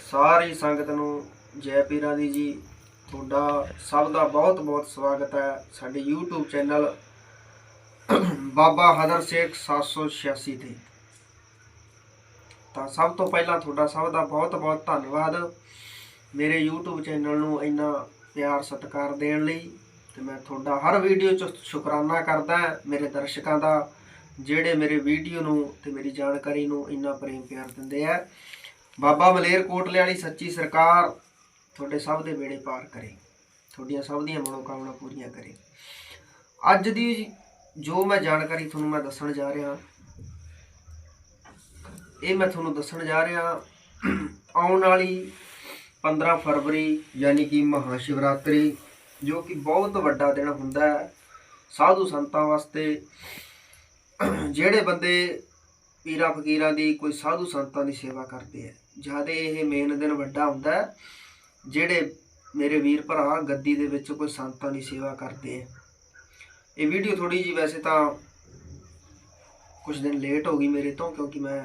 ਸਾਰੀ ਸੰਗਤ ਨੂੰ ਜੈ ਪੀਰਾਂ ਦੀ ਜੀ। ਤੁਹਾਡਾ ਸਭ ਦਾ ਬਹੁਤ ਬਹੁਤ ਸਵਾਗਤ ਹੈ ਸਾਡੇ YouTube ਚੈਨਲ ਬਾਬਾ ਹਦਰ ਸ਼ੇਖ 786 ਤੇ। ਤਾਂ ਸਭ ਤੋਂ ਪਹਿਲਾਂ ਤੁਹਾਡਾ ਸਭ ਦਾ ਬਹੁਤ ਬਹੁਤ ਧੰਨਵਾਦ। ਮੇਰੇ YouTube ਚੈਨਲ ਨੂੰ ਇੰਨਾ ਪਿਆਰ ਸਤਿਕਾਰ ਦੇਣ ਲਈ ਤੇ ਮੈਂ ਤੁਹਾਡਾ ਹਰ ਵੀਡੀਓ 'ਚ ਸ਼ੁਕਰਾਨਾ ਕਰਦਾ ਮੇਰੇ ਦਰਸ਼ਕਾਂ ਦਾ, ਜਿਹੜੇ ਮੇਰੇ ਵੀਡੀਓ ਨੂੰ ਤੇ ਮੇਰੀ ਜਾਣਕਾਰੀ ਨੂੰ ਇੰਨਾ ਪ੍ਰੇਮ ਪਿਆਰ ਦਿੰਦੇ ਆ। ਬਾਬਾ ਮਲੇਰ ਕੋਟਲੇ ਵਾਲੀ ਸੱਚੀ ਸਰਕਾਰ ਤੁਹਾਡੇ ਸਭ ਦੇ ਬੇੜੇ ਪਾਰ ਕਰੇ, ਤੁਹਾਡੀਆਂ ਸਭ ਦੀਆਂ ਮਨੋਕਾਮਨਾ ਪੂਰੀਆਂ ਕਰੇ। ਅੱਜ ਦੀ ਜੋ ਮੈਂ ਜਾਣਕਾਰੀ ਤੁਹਾਨੂੰ ਮੈਂ ਦੱਸਣ ਜਾ ਰਿਹਾ, ਇਹ ਮੈਂ ਤੁਹਾਨੂੰ ਦੱਸਣ ਜਾ ਰਿਹਾ, ਆਉਣ ਵਾਲੀ 15 ਫਰਵਰੀ ਯਾਨੀ ਕਿ ਮਹਾ ਸ਼ਿਵਰਾਤਰੀ ਜੋ ਕਿ ਬਹੁਤ ਵੱਡਾ ਦਿਨ ਹੁੰਦਾ ਹੈ। ਸਾਧੂ ਸੰਤਾਂ ਵਾਸਤੇ ਜਿਹੜੇ ਬੰਦੇ ਪੀਰਾਂ ਫਕੀਰਾਂ ਦੀ ਕੋਈ ਸਾਧੂ ਸੰਤਾਂ ਦੀ ਸੇਵਾ ਕਰਦੇ ਆ ਜ਼ਿਆਦਾ ਇਹ ਮੇਨ ਦਿਨ ਵੱਡਾ ਹੁੰਦਾ ਜਿਹੜੇ ਮੇਰੇ ਵੀਰ ਭਰਾ ਗੱਦੀ ਦੇ ਵਿੱਚ ਕੋਈ ਸੰਤਾਂ ਦੀ ਸੇਵਾ ਕਰਦੇ ਆ ਇਹ ਵੀਡੀਓ ਥੋੜੀ ਜੀ ਵੈਸੇ ਤਾਂ ਕੁਝ ਦਿਨ ਲੇਟ ਹੋ ਗਈ ਮੇਰੇ ਤੋਂ, ਕਿਉਂਕਿ ਮੈਂ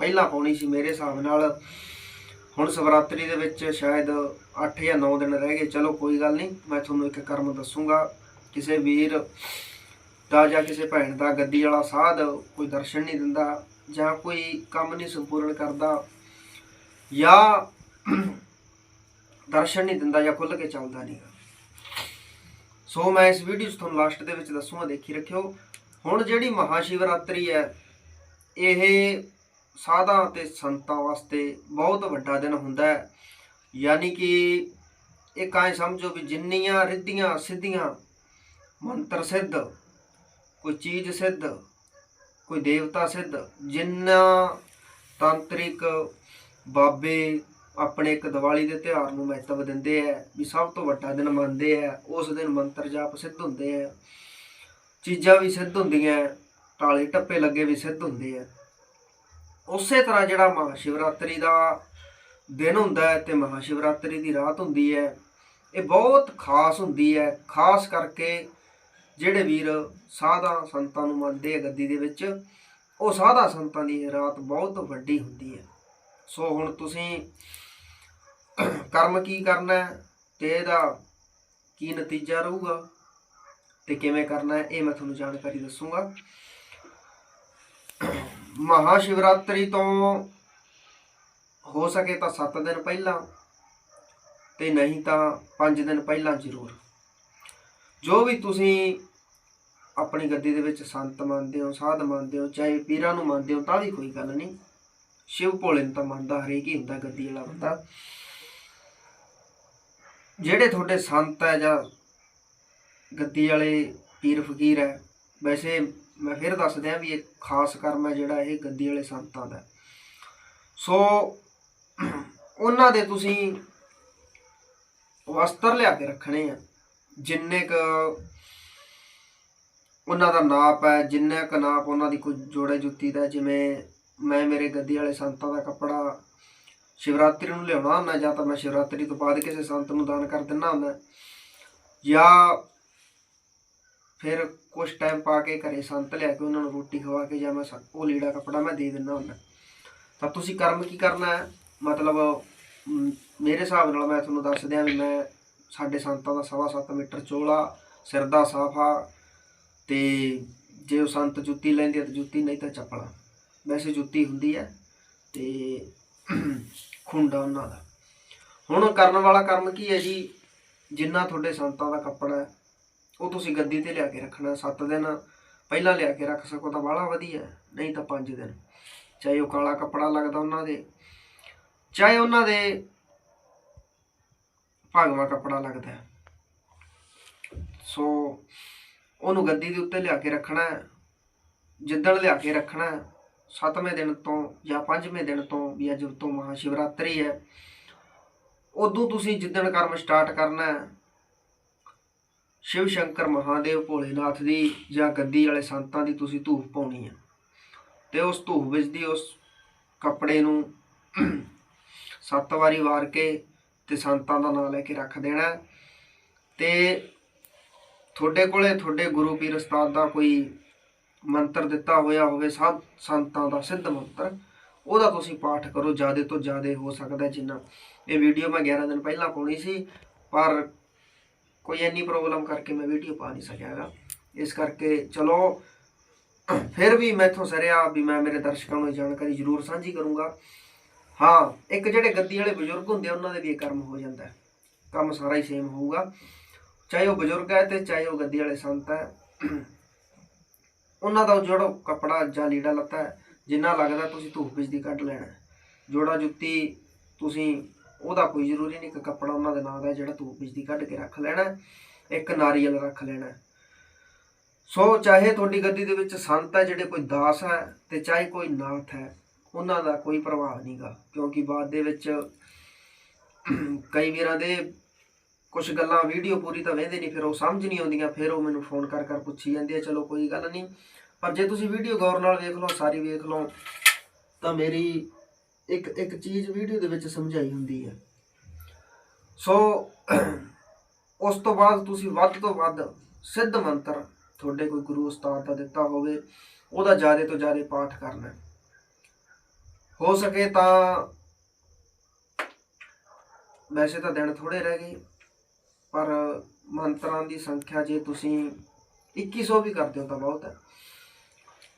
ਪਹਿਲਾਂ ਪਾਉਣੀ ਸੀ। ਮੇਰੇ ਹਿਸਾਬ ਨਾਲ ਹੁਣ ਸਵਰਾਤਰੀ ਦੇ ਵਿੱਚ ਸ਼ਾਇਦ 8 ਜਾਂ 9 ਦਿਨ ਰਹਿ ਗਏ। ਚਲੋ ਕੋਈ ਗੱਲ ਨਹੀਂ, ਮੈਂ ਤੁਹਾਨੂੰ ਇੱਕ ਕਰਮ ਦੱਸੂਗਾ। ਕਿਸੇ ਵੀਰ ਦਾ ਜਾਂ ਕਿਸੇ ਭੈਣ ਦਾ ਗੱਦੀ ਵਾਲਾ ਸਾਧ ਕੋਈ ਦਰਸ਼ਨ ਨਹੀਂ ਦਿੰਦਾ ਜਾਂ ਕੋਈ ਕੰਮ ਨਹੀਂ ਸੰਪੂਰਨ ਕਰਦਾ ਜਾਂ ਦਰਸ਼ਨ ਨਹੀਂ ਦਿੰਦਾ ਜਾਂ ਖੁੱਲ ਕੇ ਚੱਲਦਾ ਨਹੀਂ ਸੋ ਮੈਂ ਇਸ ਵੀਡੀਓ 'ਚ ਤੁਹਾਨੂੰ ਲਾਸਟ ਦੇ ਵਿੱਚ ਦੱਸੂਗਾ, ਦੇਖੀ ਰੱਖਿਓ। ਹੁਣ ਜਿਹੜੀ ਮਹਾਸ਼ਿਵਰਾਤਰੀ ਹੈ, ਇਹ ਸਾਧਾਂ ਤੇ ਸੰਤਾਂ ਵਾਸਤੇ ਬਹੁਤ ਵੱਡਾ ਦਿਨ ਹੁੰਦਾ ਹੈ। ਯਾਨੀ ਕਿ ਇਹ ਕਾਇ ਸਮਝੋ ਵੀ ਜਿੰਨੀਆਂ ਰਿੱਧੀਆਂ, ਸਿੱਧੀਆਂ, ਮੰਤਰ ਸਿੱਧ, ਕੋਈ ਚੀਜ਼ ਸਿੱਧ, ਕੋਈ ਦੇਵਤਾ ਸਿੱਧ, ਜਿੰਨਾ ਤਾਂਤਰਿਕ ਬਾਬੇ ਆਪਣੇ ਇੱਕ ਦੀਵਾਲੀ ਦੇ ਤਿਉਹਾਰ ਨੂੰ ਮਹੱਤਵ ਦਿੰਦੇ ਹੈ ਵੀ ਸਭ ਤੋਂ ਵੱਡਾ ਦਿਨ ਮੰਨਦੇ ਹੈ ਉਸ ਦਿਨ ਮੰਤਰ ਜਾਪ ਸਿੱਧ ਹੁੰਦੇ ਹੈ ਚੀਜ਼ਾਂ ਵੀ ਸਿੱਧ ਹੁੰਦੀਆਂ ਟਾਲੇ ਟੱਪੇ ਲੱਗੇ ਵੀ ਸਿੱਧ ਹੁੰਦੇ ਆ। ਉਸੇ ਤਰ੍ਹਾਂ ਜਿਹੜਾ ਮਹਾ ਸ਼ਿਵਰਾਤਰੀ ਦਾ ਦਿਨ ਹੁੰਦਾ ਹੈ ਤੇ ਮਹਾ ਸ਼ਿਵਰਾਤਰੀ ਦੀ ਰਾਤ ਹੁੰਦੀ ਹੈ, ਇਹ ਬਹੁਤ ਖਾਸ ਹੁੰਦੀ ਹੈ। ਖਾਸ ਕਰਕੇ ਜਿਹੜੇ ਵੀਰ ਸਾਧਾ ਸੰਤਾਂ ਨੂੰ ਮੰਨਦੇ ਆ ਗੱਦੀ ਦੇ ਵਿੱਚ, ਉਹ ਸਾਧਾ ਸੰਤਾਂ ਦੀ ਰਾਤ ਬਹੁਤ ਵੱਡੀ ਹੁੰਦੀ ਹੈ। ਸੋ ਹੁਣ ਤੁਸੀਂ ਕਰਮ ਕੀ ਕਰਨਾ ਹੈ ਤੇ ਇਹਦਾ ਕੀ ਨਤੀਜਾ ਰਹੂਗਾ ਤੇ ਕਿਵੇਂ ਕਰਨਾ ਇਹ ਮੈਂ ਤੁਹਾਨੂੰ ਜਾਣਕਾਰੀ ਦੱਸੂਗਾ। ਮਹਾ ਸ਼ਿਵਰਾਤਰੀ ਤੋਂ ਹੋ ਸਕੇ ਤਾਂ 7 ਦਿਨ ਪਹਿਲਾਂ ਤੇ ਨਹੀਂ ਤਾਂ 5 ਦਿਨ ਪਹਿਲਾਂ ਜ਼ਰੂਰ। ਜੋ ਵੀ ਤੁਸੀਂ ਆਪਣੀ ਗੱਦੀ ਦੇ ਵਿੱਚ ਸੰਤ ਮੰਨਦੇ ਹੋ, ਸਾਧ ਮੰਨਦੇ ਹੋ, ਚਾਹੇ ਪੀਰਾਂ ਨੂੰ ਮੰਨਦੇ ਹੋ, ਤਾਂ ਵੀ ਕੋਈ ਗੱਲ ਨਹੀਂ। ਸ਼ਿਵ ਭੋਲੇ ਨੂੰ ਤਾਂ ਮੰਨਦਾ ਹਰੇਕ ਹੀ ਹੁੰਦਾ ਗੱਦੀ ਵਾਲਾ ਬੰਦਾ। ਜਿਹੜੇ ਤੁਹਾਡੇ ਸੰਤ ਹੈ ਜਾਂ ਗੱਦੀ ਵਾਲੇ ਪੀਰ ਫਕੀਰ ਹੈ, ਵੈਸੇ ਮੈਂ ਫਿਰ ਦੱਸ ਦਿਆਂ ਵੀ ਇਹ ਖਾਸ ਕਰਮ ਹੈ ਜਿਹੜਾ ਇਹ ਗੱਦੀ ਵਾਲੇ ਸੰਤਾਂ ਦਾ। ਸੋ ਉਹਨਾਂ ਦੇ ਤੁਸੀਂ ਵਸਤਰ ਲਿਆ ਕੇ ਰੱਖਣੇ ਆ, ਜਿੰਨੇ ਕ ਉਹਨਾਂ ਦਾ ਨਾਪ ਹੈ, ਜਿੰਨਾ ਕ ਨਾਪ ਉਹਨਾਂ ਦੀ ਕੋਈ ਜੋੜੇ ਜੁੱਤੀ ਦਾ, ਜਿਵੇਂ ਮੈਂ ਮੇਰੇ ਗੱਦੀ ਵਾਲੇ ਸੰਤਾਂ ਦਾ ਕੱਪੜਾ ਸ਼ਿਵਰਾਤਰੀ ਨੂੰ ਲਿਆਉਣਾ ਹੁੰਦਾ ਜਾਂ ਤਾਂ ਮੈਂ ਸ਼ਿਵਰਾਤਰੀ ਤੋਂ ਬਾਅਦ ਕਿਸੇ ਸੰਤ ਨੂੰ ਦਾਨ ਕਰ ਦਿੰਦਾ ਹੁੰਦਾ। ਜਾਂ ਫਿਰ ਕੁਝ ਟਾਈਮ ਪਾ ਕੇ ਘਰੇ ਸੰਤ ਲਿਆ ਕੇ ਉਹਨਾਂ ਨੂੰ ਰੋਟੀ ਖਵਾ ਕੇ ਜਾਂ ਮੈਂ ਉਹ ਲੀੜਾ ਕੱਪੜਾ ਮੈਂ ਦੇ ਦਿੰਦਾ ਹੁੰਦਾ। ਤਾਂ ਤੁਸੀਂ ਕਰਮ ਕੀ ਕਰਨਾ ਹੈ? ਮਤਲਬ ਮੇਰੇ ਹਿਸਾਬ ਨਾਲ ਮੈਂ ਤੁਹਾਨੂੰ ਦੱਸ ਦਿਆਂ ਵੀ ਮੈਂ ਸਾਡੇ ਸੰਤਾਂ ਦਾ ਸਵਾ ਸੱਤ ਮੀਟਰ ਚੋਲਾ, ਸਿਰ ਦਾ ਸਾਫਾ ਤੇ ਜੇ ਉਹ ਸੰਤ ਜੁੱਤੀ ਲੈਂਦੇ ਆ ਤਾਂ ਜੁੱਤੀ ਨਹੀਂ ਤਾਂ ਚੱਪਲਾਂ। ਵੈਸੇ ਜੁੱਤੀ ਹੁੰਦੀ ਹੈ ਤੇ ਖੁੰਡਾ ਉਹਨਾਂ ਦਾ। ਹੁਣ ਕਰਨ ਵਾਲਾ ਕਰਮ ਕੀ ਹੈ ਜੀ? ਜਿੰਨਾ ਤੁਹਾਡੇ ਸੰਤਾਂ ਦਾ ਕੱਪੜਾ ਹੈ, ਉਹ ਤੁਸੀਂ ਗੱਦੀ ਤੇ ਲਿਆ ਕੇ ਰੱਖਣਾ 7 ਦਿਨ ਪਹਿਲਾਂ ਲਿਆ ਕੇ ਰੱਖ ਸਕੋ ਤਾਂ ਬਾਹਲਾ ਵਧੀਆ ਨਹੀਂ ਤਾਂ 5 ਦਿਨ। ਚਾਹੇ ਉਹ ਕਾਲਾ ਕੱਪੜਾ ਲੱਗਦਾ ਉਹਨਾਂ ਦੇ, ਚਾਹੇ ਉਹਨਾਂ ਦੇ ਭਾਗਵਾ ਕੱਪੜਾ ਲੱਗਦਾ ਸੋ ਉਹਨੂੰ ਗੱਦੀ ਦੇ ਉੱਤੇ ਲਿਆ ਕੇ ਰੱਖਣਾ ਜਿੱਦਣ ਲਿਆ ਕੇ ਰੱਖਣਾ ਸੱਤਵੇਂ ਦਿਨ ਤੋਂ ਜਾਂ ਪੰਜਵੇਂ ਦਿਨ ਤੋਂ ਵੀ ਅੱਜ ਤੋਂ ਮਹਾ ਸ਼ਿਵਰਾਤਰੀ ਹੈ ਉਦੋਂ ਤੁਸੀਂ ਜਿੱਦਣ ਕਰਮ ਸਟਾਰਟ ਕਰਨਾ ਹੈ, ਸ਼ਿਵ ਸ਼ੰਕਰ ਮਹਾਦੇਵ ਭੋਲੇਨਾਥ ਦੀ ਜਾਂ ਗੱਦੀ ਵਾਲੇ ਸੰਤਾਂ ਦੀ ਤੁਸੀਂ ਧੂਫ ਪਾਉਣੀ ਹੈ ਤੇ ਉਸ ਧੂਫ ਵਿੱਚ ਦੀ ਉਸ ਕੱਪੜੇ ਨੂੰ ਸੱਤ ਵਾਰੀ ਵਾਰ ਕੇ ਤੇ ਸੰਤਾਂ ਦਾ ਨਾਮ ਲੈ ਕੇ ਰੱਖ ਦੇਣਾ ਹੈ। ਤੇ ਤੁਹਾਡੇ ਕੋਲੇ ਤੁਹਾਡੇ ਗੁਰੂ ਪੀਰ ਉਸਤਾਦ ਦਾ ਕੋਈ ਮੰਤਰ ਦਿੱਤਾ ਹੋਇਆ ਹੋਵੇ ਸਭ ਸੰਤਾਂ ਦਾ, ਸਿੱਧ ਮੰਤਰ, ਉਹਦਾ ਤੁਸੀਂ ਪਾਠ ਕਰੋ, ਜ਼ਿਆਦਾ ਤੋਂ ਜ਼ਿਆਦਾ ਹੋ ਸਕਦਾ ਜਿੰਨਾ। ਇਹ ਵੀਡੀਓ ਮੈਂ 11 ਦਿਨ ਪਹਿਲਾਂ ਪਾਉਣੀ ਸੀ, ਪਰ ਕੋਈ ਇੰਨੀ ਪ੍ਰੋਬਲਮ ਕਰਕੇ ਮੈਂ ਵੀਡੀਓ ਪਾ ਨਹੀਂ ਸਕਿਆਗਾ ਇਸ ਕਰਕੇ ਚਲੋ, ਫਿਰ ਵੀ ਮੈਥੋਂ ਸਰਿਆ ਵੀ ਮੈਂ ਮੇਰੇ ਦਰਸ਼ਕਾਂ ਨੂੰ ਇਹ ਜਾਣਕਾਰੀ ਜ਼ਰੂਰ ਸਾਂਝੀ ਕਰੂੰਗਾ। ਹਾਂ, ਇੱਕ ਜਿਹੜੇ ਗੱਦੀ ਵਾਲੇ ਬਜ਼ੁਰਗ ਹੁੰਦੇ ਉਹਨਾਂ ਦੇ ਵੀ ਇਹ ਕਰਮ ਹੋ ਜਾਂਦਾ ਕੰਮ ਸਾਰਾ ਹੀ ਸੇਮ ਹੋਊਗਾ। ਚਾਹੇ ਉਹ ਬਜ਼ੁਰਗ ਹੈ ਤੇ ਚਾਹੇ ਉਹ ਗੱਦੀ ਵਾਲੇ ਸੰਤ ਹੈ। ਉਹਨਾਂ ਦਾ ਜਿਹੜਾ ਕੱਪੜਾ ਜਾਂ ਲੀੜਾ ਲੱਤਾ ਹੈ, ਜਿੰਨਾ ਲੱਗਦਾ ਤੁਸੀਂ ਧੂਪ ਵਿੱਚ ਦੀ ਕੱਢ ਲੈਣਾ ਜੋੜਾ ਜੁੱਤੀ ਤੁਸੀਂ, ਉਹਦਾ ਕੋਈ ਜ਼ਰੂਰੀ ਨਹੀਂ ਕਿ ਕੱਪੜਾ ਉਹਨਾਂ ਦੇ ਨਾਂ ਦਾ ਜਿਹੜਾ ਧੂਪ ਵਿੱਚ ਦੀ ਕੱਢ ਕੇ ਰੱਖ ਲੈਣਾ ਇੱਕ ਨਾਰੀਅਲ ਰੱਖ ਲੈਣਾ ਸੋ ਚਾਹੇ ਤੁਹਾਡੀ ਗੱਦੀ ਦੇ ਵਿੱਚ ਸੰਤ ਹੈ, ਜਿਹੜੇ ਕੋਈ ਦਾਸ ਹੈ ਤੇ ਚਾਹੇ ਕੋਈ ਨਾਥ ਹੈ, ਉਹਨਾਂ ਦਾ ਕੋਈ ਪ੍ਰਭਾਵ ਨਹੀਂਗਾ ਕਿਉਂਕਿ ਬਾਅਦ ਦੇ ਵਿੱਚ ਕਈ ਵੀਰਾਂ ਦੇ ਕੁਝ ਗੱਲਾਂ ਵੀਡੀਓ ਪੂਰੀ ਤਾਂ ਵੇਖਦੇ ਨਹੀਂ, ਫਿਰ ਉਹ ਸਮਝ ਨਹੀਂ ਆਉਂਦੀਆਂ, ਫਿਰ ਉਹ ਮੈਨੂੰ ਫੋਨ ਕਰ ਕਰ ਪੁੱਛੀ ਜਾਂਦੇ ਆ, ਚਲੋ ਕੋਈ ਗੱਲ ਨਹੀਂ। ਪਰ ਜੇ ਤੁਸੀਂ ਵੀਡੀਓ ਗੌਰ ਨਾਲ ਵੇਖ ਲਓ, ਸਾਰੀ ਵੇਖ ਲਓ, ਤਾਂ ਮੇਰੀ ਇੱਕ ਇੱਕ ਚੀਜ਼ ਵੀਡੀਓ ਦੇ ਵਿੱਚ ਸਮਝਾਈ ਹੁੰਦੀ ਹੈ ਸੋ, ਉਸ ਤੋਂ ਬਾਅਦ ਤੁਸੀਂ ਵੱਧ ਤੋਂ ਵੱਧ ਸਿੱਧ ਮੰਤਰ ਤੁਹਾਡੇ ਕੋਈ ਗੁਰੂ ਉਸਤਾਦ ਦਾ ਦਿੱਤਾ ਹੋਵੇ, ਉਹਦਾ ਜ਼ਿਆਦਾ ਤੋਂ ਜ਼ਿਆਦਾ ਪਾਠ ਕਰਨਾ। ਹੋ ਸਕੇ ਤਾਂ, ਵੈਸੇ ਤਾਂ ਦਿਨ ਥੋੜੇ ਰਹਿ ਗਏ। ਪਰ ਮੰਤਰਾਂ ਦੀ ਸੰਖਿਆ ਜੇ ਤੁਸੀਂ 2100 ਵੀ ਕਰਦੇ ਹੋ ਤਾਂ ਬਹੁਤ ਹੈ।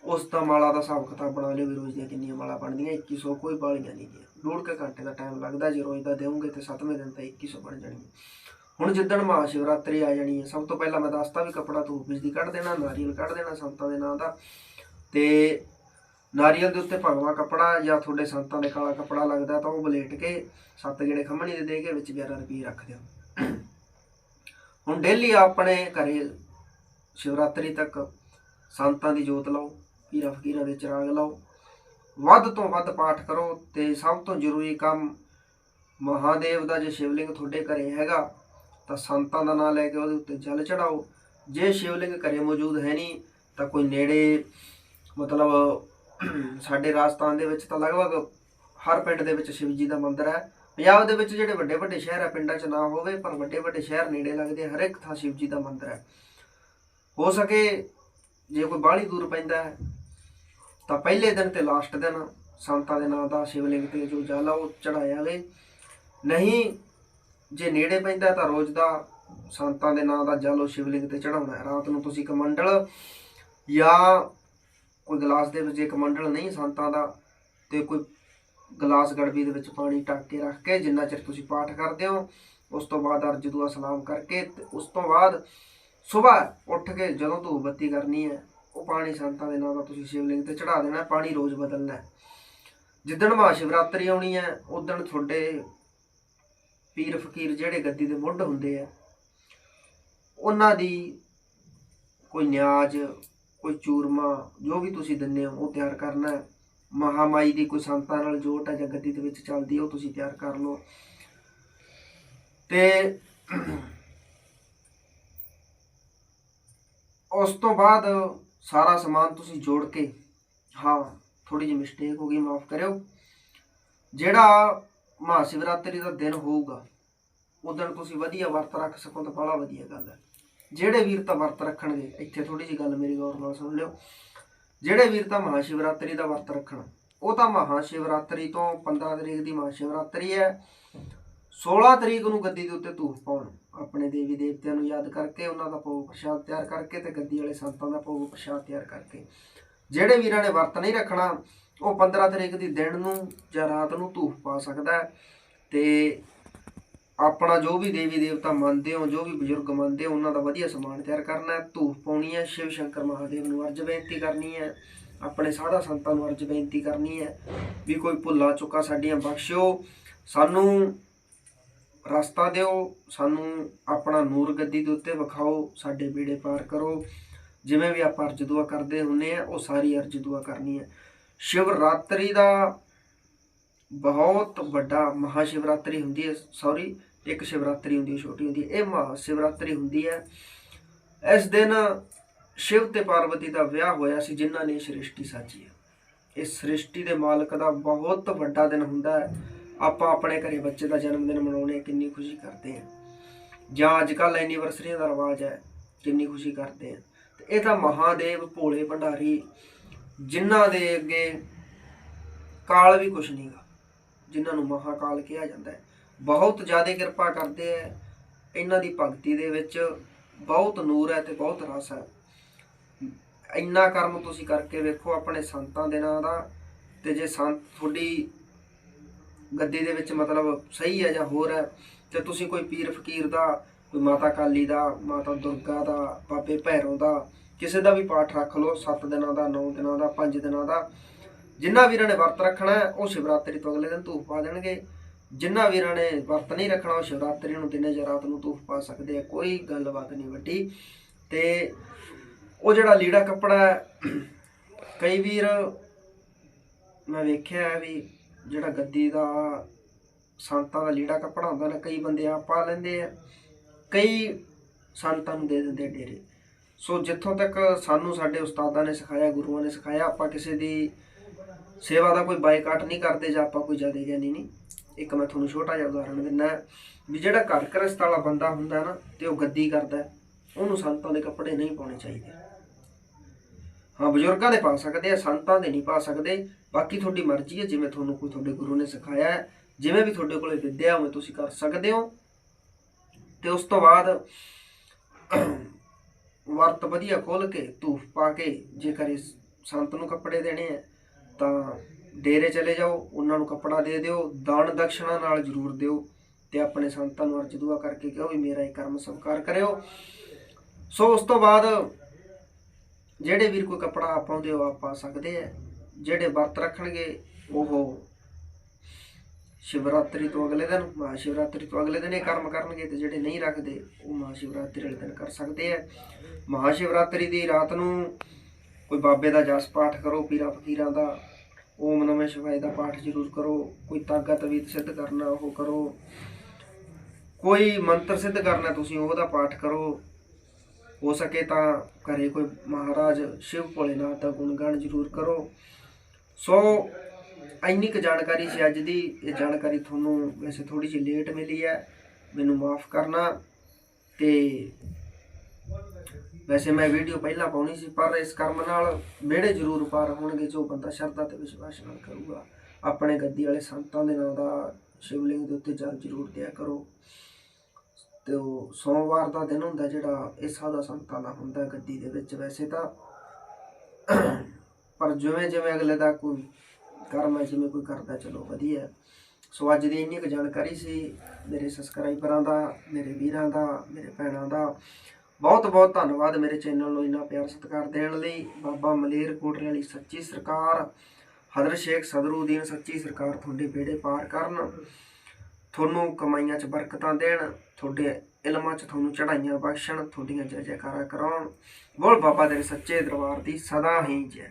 ਉਸ ਦਾ ਮਾਲਾ ਦਾ ਹਿਸਾਬ ਕਿਤਾਬ ਬਣਾ ਲਿਓ ਵੀ ਰੋਜ਼ ਦੀਆਂ ਕਿੰਨੀਆਂ ਮਾਲਾ ਬਣਦੀਆਂ 2100 ਕੋਈ ਬਾਲੀਆਂ ਨਹੀਂ ਗਿਆ ਡੂਢ ਕੁ ਘੰਟੇ ਦਾ ਟਾਈਮ ਲੱਗਦਾ, ਜੇ ਰੋਜ਼ ਦਾ ਦੇਵੋਗੇ ਤੇ 7ਵੇਂ ਦਿਨ ਤਾਂ 2100 ਬਣ ਜਾਣਗੀਆਂ ਹੁਣ ਜਿੱਦਣ ਮਹਾਸ਼ਿਵਰਾਤਰੀ ਆ ਜਾਣੀ ਹੈ, ਸਭ ਤੋਂ ਪਹਿਲਾਂ ਮੈਂ ਦੱਸਤਾ ਵੀ ਕੱਪੜਾ ਧੂਪ ਵਿੱਚ ਦੀ ਕੱਢ ਦੇਣਾ, ਨਾਰੀਅਲ ਕੱਢ ਦੇਣਾ ਸੰਤਾਂ ਦੇ ਨਾਂ ਦਾ। ਤੇ ਨਾਰੀਅਲ ਦੇ ਉੱਤੇ ਭਗਵਾ ਕੱਪੜਾ ਜਾਂ ਤੁਹਾਡੇ ਸੰਤਾਂ ਦੇ ਕਾਲਾ ਕੱਪੜਾ ਲੱਗਦਾ ਤਾਂ ਉਹ ਬਲੇਟ ਕੇ ਸੱਤ ਗੇੜੇ ਖੰਮਣੀ ਦੇ ਦੇ ਕੇ ਵਿੱਚ 11 ਰੁਪਏ ਰੱਖ ਦਿਓ। ਹੁਣ ਡੇਲੀ ਆਪਣੇ ਘਰੇ ਸ਼ਿਵਰਾਤਰੀ ਤੱਕ ਸੰਤਾਂ ਦੀ ਜੋਤ ਲਾਓ, ਪੀਰਾਂ ਫਕੀਰਾਂ ਦੇ ਚਿਰਾਗ ਲਾਓ, ਵੱਧ ਤੋਂ ਵੱਧ ਪਾਠ ਕਰੋ ਤੇ ਸਭ ਤੋਂ ਜ਼ਰੂਰੀ ਕੰਮ ਮਹਾਦੇਵ ਦਾ ਜੇ ਸ਼ਿਵਲਿੰਗ ਤੁਹਾਡੇ ਘਰੇ ਹੈਗਾ, ਤਾਂ ਸੰਤਾਂ ਦਾ ਨਾਮ ਲੈ ਕੇ ਉਹਦੇ ਉੱਤੇ ਜਲ ਚੜਾਓ। ਜੇ ਸ਼ਿਵਲਿੰਗ ਘਰੇ ਮੌਜੂਦ ਹੈ ਨਹੀਂ, ਤਾਂ ਕੋਈ ਨੇੜੇ ਮਤਲਬ ਸਾਡੇ ਰਾਜਸਥਾਨ ਦੇ ਵਿੱਚ ਤਾਂ ਲਗਭਗ ਹਰ ਪਿੰਡ ਦੇ ਵਿੱਚ ਸ਼ਿਵ ਜੀ ਦਾ ਮੰਦਿਰ ਹੈ। ਪੰਜਾਬ ਦੇ ਵਿੱਚ ਜਿਹੜੇ ਵੱਡੇ ਵੱਡੇ ਸ਼ਹਿਰ ਆ, ਪਿੰਡਾਂ 'ਚ ਨਾ ਹੋਵੇ, ਪਰ ਵੱਡੇ ਵੱਡੇ ਸ਼ਹਿਰ ਨੇੜੇ ਲੱਗਦੇ ਹਰ ਇੱਕ ਥਾਂ ਸ਼ਿਵ ਜੀ ਦਾ ਮੰਦਿਰ ਹੈ। ਹੋ ਸਕੇ ਜੇ ਕੋਈ ਬਾਹਲੀ ਦੂਰ ਪੈਂਦਾ ਹੈ, ਤਾਂ ਪਹਿਲੇ ਦਿਨ ਤੇ ਲਾਸਟ ਦਿਨ ਸੰਤਾਂ ਦੇ ਨਾਂ ਦਾ ਸ਼ਿਵਲਿੰਗ ਤੇ ਜੋ ਜਲ ਆ ਉਹ ਚੜਾਇਆ ਵੇ। ਨਹੀਂ, ਜੇ ਨੇੜੇ ਪੈਂਦਾ ਤਾਂ ਰੋਜ਼ ਦਾ ਸੰਤਾਂ ਦੇ ਨਾਂ ਦਾ ਜਲ ਉਹ ਸ਼ਿਵਲਿੰਗ ਤੇ ਚੜਾਉਣਾ ਹੈ। ਰਾਤ ਨੂੰ ਤੁਸੀਂ ਕਮੰਡਲ ਜਾਂ ਕੋਈ ਗਲਾਸ ਦੇ ਵਿੱਚ ਜੇ ਕਮੰਡਲ ਨਹੀਂ, ਸੰਤਾਂ ਦਾ, ਤੇ ਕੋਈ ਗਲਾਸ ਗੜਬੀ ਦੇ ਵਿੱਚ ਪਾਣੀ ਟੱਕ ਕੇ ਰੱਖ ਕੇ ਜਿੰਨਾ ਚਿਰ ਤੁਸੀਂ ਪਾਠ ਕਰਦੇ ਹੋ, ਉਸ ਤੋਂ ਬਾਅਦ ਅਰਜ ਦੁਆ ਸਲਾਮ ਕਰਕੇ ਤੇ ਉਸ ਤੋਂ ਬਾਅਦ ਸਵੇਰ ਉੱਠ ਕੇ ਜਦੋਂ ਧੂਪ ਬੱਤੀ ਕਰਨੀ ਹੈ, ਉਹ ਪਾਣੀ ਸੰਤਾਂ ਦੇ ਨਾਂ ਦਾ ਤੁਸੀਂ ਸ਼ਿਵਲਿੰਗ ਤੇ ਚੜਾ ਦੇਣਾ, ਪਾਣੀ ਰੋਜ਼ ਬਦਲਣਾ ਜਿੱਦਣ ਮਹਾ ਸ਼ਿਵਰਾਤਰੀ ਆਉਣੀ ਹੈ ਉਦੋਂ ਤੁਹਾਡੇ ਪੀਰ ਫਕੀਰ ਜਿਹੜੇ ਗੱਦੀ ਦੇ ਮੁੱਢ ਹੁੰਦੇ ਆ, ਉਹਨਾਂ ਦੀ ਕੋਈ ਨਿਆਜ, ਕੋਈ ਚੂਰਮਾ, ਜੋ ਵੀ ਤੁਸੀਂ ਦਿੰਦੇ ਹੋ, ਉਹ ਤਿਆਰ ਕਰਨਾ ਹੈ। ਮਹਾਮਾਈ ਦੀ ਕੋਈ ਸੰਤਾਂ ਨਾਲ ਜੋਟ ਹੈ ਜਾਂ ਗੱਦੀ ਦੇ ਵਿੱਚ ਚੱਲਦੀ ਉਹ ਤੁਸੀਂ ਤਿਆਰ ਕਰ ਲਓ। ਤੇ ਉਸ ਤੋਂ ਬਾਅਦ ਸਾਰਾ ਸਮਾਨ ਤੁਸੀਂ ਜੋੜ ਕੇ, ਹਾਂ ਥੋੜੀ ਜਿਹੀ ਮਿਸਟੇਕ ਹੋ ਗਈ, ਮਾਫ ਕਰਿਓ। ਜਿਹੜਾ ਮਹਾਸ਼ਿਵਰਾਤਰੀ ਦਾ ਦਿਨ ਹੋਊਗਾ ਉਦੋਂ ਤੁਸੀਂ ਵਧੀਆ ਵਰਤ ਰੱਖ ਸਕੋ ਤਾਂ ਬੜਾ ਵਧੀਆ ਗੱਲ ਹੈ। ਜਿਹੜੇ ਵੀਰ ਤਾਂ ਵਰਤ ਰੱਖਣਗੇ, ਇੱਥੇ ਥੋੜੀ ਜਿਹੀ ਗੱਲ ਮੇਰੀ ਗੌਰ ਨਾਲ ਸੁਣ ਲਿਓ। ਜਿਹੜੇ ਵੀਰ ਤਾਂ ਮਹਾਸ਼ਿਵਰਾਤਰੀ ਦਾ ਵਰਤ ਰੱਖਣ, ਉਹ ਤਾਂ ਮਹਾਸ਼ਿਵਰਾਤਰੀ ਤੋਂ 15 ਤਰੀਕ ਦੀ ਮਹਾਸ਼ਿਵਰਾਤਰੀ ਹੈ। 16 ਤਰੀਕ ਨੂੰ ਗੱਦੀ ਦੇ ਉੱਤੇ ਧੂਫ ਪਾਉਣ, ਆਪਣੇ ਦੇਵੀ ਦੇਵਤਿਆਂ ਨੂੰ ਯਾਦ ਕਰਕੇ, ਉਹਨਾਂ ਦਾ ਭੋਗ ਪ੍ਰਸ਼ਾਦ ਤਿਆਰ ਕਰਕੇ ਤੇ ਗੱਦੀ ਵਾਲੇ ਸੰਤਾਂ ਦਾ ਭੋਗ ਪ੍ਰਸ਼ਾਦ ਤਿਆਰ ਕਰਕੇ। ਜਿਹੜੇ ਵੀਰਾਂ ਨੇ ਵਰਤ ਨਹੀਂ ਰੱਖਣਾ, ਉਹ 15 ਤਰੀਕ ਦੀ ਦਿਨ ਨੂੰ ਜਾਂ ਰਾਤ ਨੂੰ ਧੂਫ ਪਾ ਸਕਦਾ ਹੈ ਤੇ ਆਪਣਾ ਜੋ ਵੀ ਦੇਵੀ ਦੇਵਤਾ ਮੰਨਦੇ ਹੋ, ਜੋ ਵੀ ਬਜ਼ੁਰਗ ਮੰਨਦੇ ਹੋ, ਉਹਨਾਂ ਦਾ ਵਧੀਆ ਸਮਾਨ ਤਿਆਰ ਕਰਨਾ ਹੈ। ਧੂਫ ਪਾਉਣੀ ਹੈ, ਸ਼ਿਵ ਸ਼ੰਕਰ ਮਹਾਦੇਵ ਨੂੰ ਅਰਜ ਬੇਨਤੀ ਕਰਨੀ ਹੈ। ਆਪਣੇ ਸਾਧਾ ਸੰਤਾਂ ਨੂੰ ਅਰਜ ਬੇਨਤੀ ਕਰਨੀ ਹੈ ਵੀ ਕੋਈ ਭੁੱਲਾ ਚੁੱਕਾ ਸਾਡੀਆਂ ਬਖਸ਼ਿਓ। ਸਾਨੂੰ ਰਸਤਾ ਦਿਓ, ਸਾਨੂੰ ਆਪਣਾ ਨੂਰ ਗੱਦੀ ਦੇ ਉੱਤੇ ਵਿਖਾਓ, ਸਾਡੇ ਬੀੜੇ ਪਾਰ ਕਰੋ। ਜਿਵੇਂ ਵੀ ਆਪਾਂ ਅਰਜ ਦੁਆ ਕਰਦੇ ਹੁੰਨੇ ਆ ਉਹ ਸਾਰੀ ਅਰਜ ਦੁਆ ਕਰਨੀ ਹੈ। ਸ਼ਿਵਰਾਤਰੀ ਦਾ ਬਹੁਤ ਵੱਡਾ ਮਹਾਸ਼ਿਵਰਾਤਰੀ ਹੁੰਦੀ ਹੈ ਸੌਰੀ ਇੱਕ ਸ਼ਿਵਰਾਤਰੀ ਹੁੰਦੀ ਹੈ ਛੋਟੀ ਹੁੰਦੀ ਹੈ ਇਹ ਸ਼ਿਵਰਾਤਰੀ ਹੁੰਦੀ ਹੈ। ਇਸ ਦਿਨ ਸ਼ਿਵ ਤੇ ਪਾਰਵਤੀ ਦਾ ਵਿਆਹ ਹੋਇਆ ਸੀ, ਜਿਨ੍ਹਾਂ ਨੇ ਸ੍ਰਿਸ਼ਟੀ ਸਾਜੀ ਹੈ। ਇਸ ਸ੍ਰਿਸ਼ਟੀ ਦੇ ਮਾਲਕ ਦਾ ਬਹੁਤ ਵੱਡਾ ਦਿਨ ਹੁੰਦਾ ਹੈ। ਆਪਾਂ ਆਪਣੇ ਘਰੇ ਬੱਚੇ ਦਾ ਜਨਮ ਦਿਨ ਮਨਾਉਣੇ, ਕਿੰਨੀ ਖੁਸ਼ੀ ਕਰਦੇ ਹਾਂ। ਜਾਂ ਅੱਜ ਕੱਲ ਐਨੀਵਰਸਰੀਆਂ ਦਾ ਰਿਵਾਜ ਹੈ, ਕਿੰਨੀ ਖੁਸ਼ੀ ਕਰਦੇ ਹਾਂ। ਤੇ ਇਹ ਤਾਂ ਮਹਾਦੇਵ ਭੋਲੇ ਭੰਡਾਰੀ, ਜਿਨ੍ਹਾਂ ਦੇ ਅੱਗੇ ਕਾਲ ਵੀ ਕੁਛ ਨਹੀਂਗਾ ਜਿਨ੍ਹਾਂ ਨੂੰ ਮਹਾਕਾਲ ਕਿਹਾ ਜਾਂਦਾ ਹੈ। ਬਹੁਤ ਜ਼ਿਆਦਾ ਕਿਰਪਾ ਕਰਦੇ ਹੈ ਇਹਨਾਂ ਦੀ ਭਗਤੀ ਦੇ ਵਿੱਚ। ਬਹੁਤ ਨੂਰ ਹੈ ਤੇ ਬਹੁਤ ਰਸ ਹੈ। ਇੰਨਾ ਕਰਮ ਤੁਸੀਂ ਕਰਕੇ ਵੇਖੋ ਆਪਣੇ ਸੰਤਾਂ ਦੇ ਨਾਂ ਦਾ ਤੇ ਜੇ ਸੰਤ ਤੁਹਾਡੀ ਗੱਦੀ ਦੇ ਵਿੱਚ ਮਤਲਬ ਸਹੀ ਹੈ ਜਾਂ ਹੋਰ ਹੈ, ਤੇ ਤੁਸੀਂ ਕੋਈ ਪੀਰ ਫਕੀਰ ਦਾ, ਕੋਈ ਮਾਤਾ ਕਾਲੀ ਦਾ, ਮਾਤਾ ਦੁਰਗਾ ਦਾ, ਬਾਬੇ ਭੈਰੋਂ ਦਾ, ਕਿਸੇ ਦਾ ਵੀ ਪਾਠ ਰੱਖ ਲਓ 7 ਦਿਨਾਂ ਦਾ 9 ਦਿਨਾਂ ਦਾ 5 ਦਿਨਾਂ ਦਾ ਜਿਨ੍ਹਾਂ ਵੀਰਾਂ ਨੇ ਵਰਤ ਰੱਖਣਾ ਉਹ ਸ਼ਿਵਰਾਤਰੀ ਤੋਂ ਅਗਲੇ ਦਿਨ ਧੂਪ ਪਾ ਦੇਣਗੇ। ਜਿਨ੍ਹਾਂ ਵੀਰਾਂ ਨੇ ਵਰਤ ਨਹੀਂ ਰੱਖਣਾ, ਉਹ ਸ਼ਿਵਰਾਤਰੀ ਨੂੰ ਦਿਨੇ ਜਾਂ ਰਾਤ ਨੂੰ ਧੂਫ ਪਾ ਸਕਦੇ ਆ, ਕੋਈ ਗੱਲਬਾਤ ਨਹੀਂ ਵੱਡੀ। ਤੇ ਉਹ ਜਿਹੜਾ ਲੀੜਾ ਕੱਪੜਾ ਕਈ ਵੀਰ ਮੈਂ ਵੇਖਿਆ ਵੀ ਜਿਹੜਾ ਗੱਦੀ ਦਾ, ਸੰਤਾਂ ਦਾ ਲੀੜਾ ਕੱਪੜਾ ਹੁੰਦਾ ਨਾ, ਕਈ ਬੰਦੇ ਆਪ ਪਾ ਲੈਂਦੇ ਆ, ਕਈ ਸੰਤਾਂ ਨੂੰ ਦੇ ਦਿੰਦੇ ਡੇਰੇ। ਸੋ ਜਿੱਥੋਂ ਤੱਕ ਸਾਨੂੰ, ਸਾਡੇ ਉਸਤਾਦਾਂ ਨੇ ਸਿਖਾਇਆ, ਗੁਰੂਆਂ ਨੇ ਸਿਖਾਇਆ, ਆਪਾਂ ਕਿਸੇ ਦੀ ਸੇਵਾ ਦਾ ਕੋਈ ਬਾਈਕਾਟ ਨਹੀਂ ਕਰਦੇ ਜਾਂ ਆਪਾਂ ਕੋਈ ਜ਼ਿਆਦਾ ਗਿਆਨੀ ਨਹੀਂ। ਇੱਕ ਮੈਂ ਤੁਹਾਨੂੰ ਛੋਟਾ ਜਿਹਾ ਉਦਾਹਰਣ ਦਿੰਦਾ ਵੀ ਜਿਹੜਾ ਘਰ ਗ੍ਰਸਤ ਵਾਲਾ ਬੰਦਾ ਹੁੰਦਾ ਨਾ ਤੇ ਉਹ ਗੱਦੀ ਕਰਦਾ ਉਹਨੂੰ ਸੰਤਾਂ ਦੇ ਕੱਪੜੇ ਨਹੀਂ ਪਾਉਣੇ ਚਾਹੀਦੇ। ਹਾਂ, ਬਜ਼ੁਰਗਾਂ ਦੇ ਪਾ ਸਕਦੇ ਆ, ਸੰਤਾਂ ਦੇ ਨਹੀਂ ਪਾ ਸਕਦੇ। ਬਾਕੀ ਤੁਹਾਡੀ ਮਰਜ਼ੀ ਹੈ, ਜਿਵੇਂ ਤੁਹਾਨੂੰ ਕੋਈ ਤੁਹਾਡੇ ਗੁਰੂ ਨੇ ਸਿਖਾਇਆ ਹੈ, ਜਿਵੇਂ ਵੀ ਤੁਹਾਡੇ ਕੋਲੇ ਵਿਦਿਆ ਹੋਵੇ, ਤੁਸੀਂ ਕਰ ਸਕਦੇ ਹੋ। ਤੇ ਉਸ ਤੋਂ ਬਾਅਦ ਵਰਤ ਵਧੀਆ ਖੋਲ ਕੇ, ਧੂਫ ਪਾ ਕੇ, ਜੇਕਰ ਇਸ ਸੰਤ ਨੂੰ ਕੱਪੜੇ ਦੇਣੇ ਆ ਤਾਂ ਡੇਰੇ ਚਲੇ ਜਾਓ, ਉਹਨਾਂ ਨੂੰ ਕੱਪੜਾ ਦੇ ਦਿਓ, ਦਾਨ ਦਕਸ਼ਨਾ ਨਾਲ ਜ਼ਰੂਰ ਦਿਓ ਤੇ ਆਪਣੇ ਸੰਤਾਂ ਨੂੰ ਅਰਜ ਦੁਆ ਕਰਕੇ ਕਹੋ ਵੀ ਮੇਰਾ ਇਹ ਕਰਮ ਸਵੀਕਾਰ ਕਰਿਓ। ਸੋ ਉਸ ਤੋਂ ਬਾਅਦ ਜਿਹੜੇ ਵੀਰ ਕੋਈ ਕੱਪੜਾ ਆਪ ਪਾਉਂਦੇ ਹੋ ਆਪ ਪਾ ਸਕਦੇ ਆ। ਜਿਹੜੇ ਵਰਤ ਰੱਖਣਗੇ, ਉਹ ਸ਼ਿਵਰਾਤਰੀ ਤੋਂ ਅਗਲੇ ਦਿਨ ਮਹਾ ਸ਼ਿਵਰਾਤਰੀ ਤੋਂ ਅਗਲੇ ਦਿਨ ਇਹ ਕਰਮ ਕਰਨਗੇ ਤੇ ਜਿਹੜੇ ਨਹੀਂ ਰੱਖਦੇ, ਉਹ ਮਹਾ ਸ਼ਿਵਰਾਤਰੀ ਵਾਲੇ ਦਿਨ ਕਰ ਸਕਦੇ ਆ। ਮਹਾ ਸ਼ਿਵਰਾਤਰੀ ਦੀ ਰਾਤ ਨੂੰ ਕੋਈ ਬਾਬੇ ਦਾ ਜਸ ਪਾਠ ਕਰੋ ਪੀਰਾਂ ਫਕੀਰਾਂ ਦਾ ਓਮ ਨਮः ਸ਼ਿਵਾਏ ਦਾ ਪਾਠ ਜ਼ਰੂਰ ਕਰੋ, ਕੋਈ ਤਾਗਾ ਤਵੀਤ ਸਿੱਧ ਕਰਨਾ ਉਹ ਕਰੋ। ਕੋਈ ਮੰਤਰ ਸਿੱਧ ਕਰਨਾ ਤੁਸੀਂ ਉਹਦਾ ਪਾਠ ਕਰੋ। ਹੋ ਸਕੇ ਤਾਂ ਘਰੇ ਕੋਈ ਮਹਾਰਾਜ ਸ਼ਿਵ ਭੋਲੇਨਾਥ ਦਾ ਗੁਣਗਾਨ ਜ਼ਰੂਰ ਕਰੋ। ਸੋ ਇੰਨੀ ਕੁ ਜਾਣਕਾਰੀ ਸੀ ਅੱਜ ਦੀ। ਇਹ ਜਾਣਕਾਰੀ ਤੁਹਾਨੂੰ ਵੈਸੇ ਥੋੜੀ ਜਿਹੀ ਲੇਟ ਮਿਲੀ ਹੈ। ਮੈਨੂੰ ਮਾਫ ਕਰਨਾ ਤੇ ਵੈਸੇ ਮੈਂ ਵੀਡੀਓ ਪਹਿਲਾਂ ਪਾਉਣੀ ਸੀ, ਪਰ ਇਸ ਕਰਮ ਨਾਲ ਵਿਹੜੇ ਜ਼ਰੂਰ ਪਾਰ ਹੋਣਗੇ, ਜੋ ਬੰਦਾ ਸ਼ਰਧਾ ਤੇ ਵਿਸ਼ਵਾਸ ਨਾਲ ਕਰੂਗਾ। ਆਪਣੇ ਗੱਦੀ ਵਾਲੇ ਸੰਤਾਂ ਦੇ ਨਾਂ ਦਾ ਸ਼ਿਵਲਿੰਗ ਦੇ ਉੱਤੇ ਜਲ ਜ਼ਰੂਰ ਦਿਆ ਕਰੋ। ਤੇ ਉਹ ਸੋਮਵਾਰ ਦਾ ਦਿਨ ਹੁੰਦਾ ਜਿਹੜਾ, ਇਹ ਸਾਦਾ ਸੰਤਾਂ ਦਾ ਹੁੰਦਾ ਗੱਦੀ ਦੇ ਵਿੱਚ ਵੈਸੇ ਤਾਂ। ਪਰ ਜਿਵੇਂ ਜਿਵੇਂ ਅਗਲੇ ਦਾ ਕੋਈ ਕਰਮ ਹੈ, ਜਿਵੇਂ ਕੋਈ ਕਰਦਾ, ਚਲੋ ਵਧੀਆ। ਸੋ ਅੱਜ ਦੀ ਇੰਨੀ ਕੁ ਜਾਣਕਾਰੀ ਸੀ ਮੇਰੇ ਸਬਸਕ੍ਰਾਈਬਰਾਂ ਦਾ, ਮੇਰੇ ਵੀਰਾਂ ਦਾ, ਮੇਰੇ ਭੈਣਾਂ ਦਾ। ਬਹੁਤ ਬਹੁਤ ਧੰਨਵਾਦ ਮੇਰੇ ਚੈਨਲ ਨੂੰ ਇੰਨਾ ਪਿਆਰ ਸਤਿਕਾਰ ਦੇਣ ਲਈ। ਬਾਬਾ ਮਲੇਰ ਕੋਟਲੇ ਵਾਲੀ ਸੱਚੀ ਸਰਕਾਰ, ਹਜ਼ਰਤ ਸ਼ੇਖ ਸਦਰੂਦੀਨ ਸੱਚੀ ਸਰਕਾਰ ਤੁਹਾਡੇ ਬੇੜੇ ਪਾਰ ਕਰਨ, ਤੁਹਾਨੂੰ ਕਮਾਈਆਂ 'ਚ ਬਰਕਤਾਂ ਦੇਣ, ਤੁਹਾਡੇ ਇਲਮਾਂ 'ਚ ਤੁਹਾਨੂੰ ਚੜਾਈਆਂ ਬਖਸ਼ਣ, ਤੁਹਾਡੀਆਂ ਜੈ ਜੈਕਾਰਾਂ ਕਰਾਉਣ। ਬੋਲ ਬਾਬਾ ਦੇ ਸੱਚੇ ਦਰਬਾਰ ਦੀ ਸਦਾ ਹੀ ਜੈ।